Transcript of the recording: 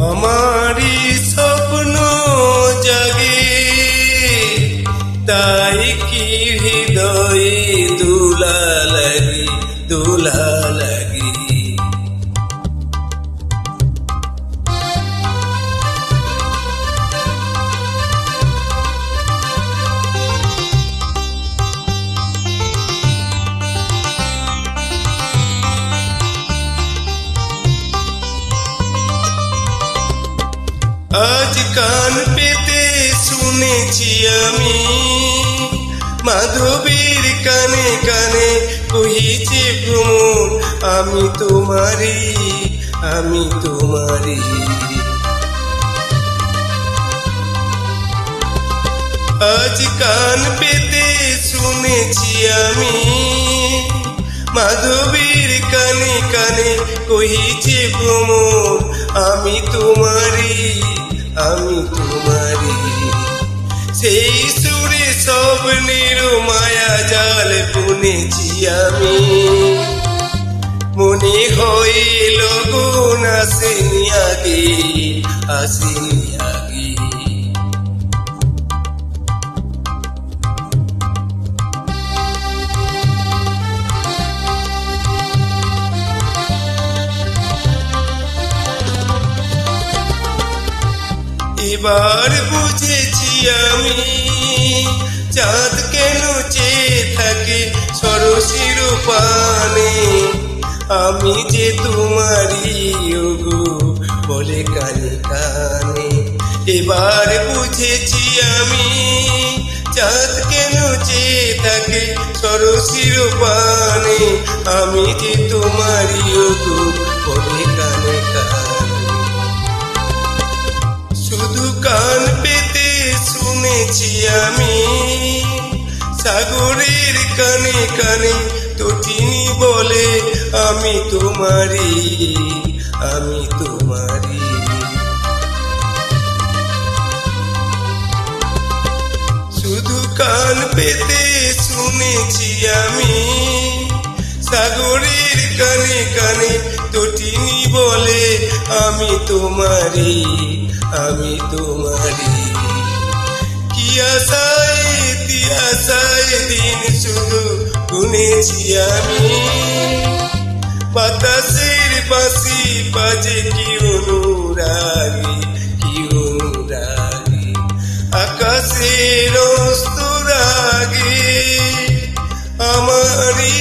আমারই স্বপ্ন জাগে তাই কি হৃদয়ে দুলা লাগে দুলা আজ কান পেতে শুনেছি আমি। মাধবীর কানে কানে কহিছে ভ্রমণ আমি তোমারি আমি তোমারি আজ কান পেতে শুনেছি আমি। মাধবীর কানে কানে কহিছে ভ্রমণ আমি তোমারি আমি তোমারি সেই সুরে সব নিরু মায়া জাল বুনেছি আমি। মনে হইল গুণ আসেনি আগে আসেনি আগে। এবার বুঝেছি আমি চাঁদ কেন চেয়ে থাকে সরসির পানে আমি যে তোমারই, ওগো, বলে কানে কানে। এবার বুঝেছি আমি চাঁদ কেন চেয়ে থাকে সরসির পানে আমি যে তোমারই, ওগো, বলে কানে। শুনেছি আমি। সাগরের কানে কানে তটিনি বলে, আমি তোমারি আমি তোমারি শুধু কান পেতে শুনেছি আমি। সাগরের কানে কানে তটিনি বলে, আমি তোমারি আমি তোমারি আশায় ইতি আশায় দিন শুধু গুনেছি আমি বাতাসের বাসি বাজে কি অনুরাগী কি অনুরাগী আকাশের অস্তরাগে আমারই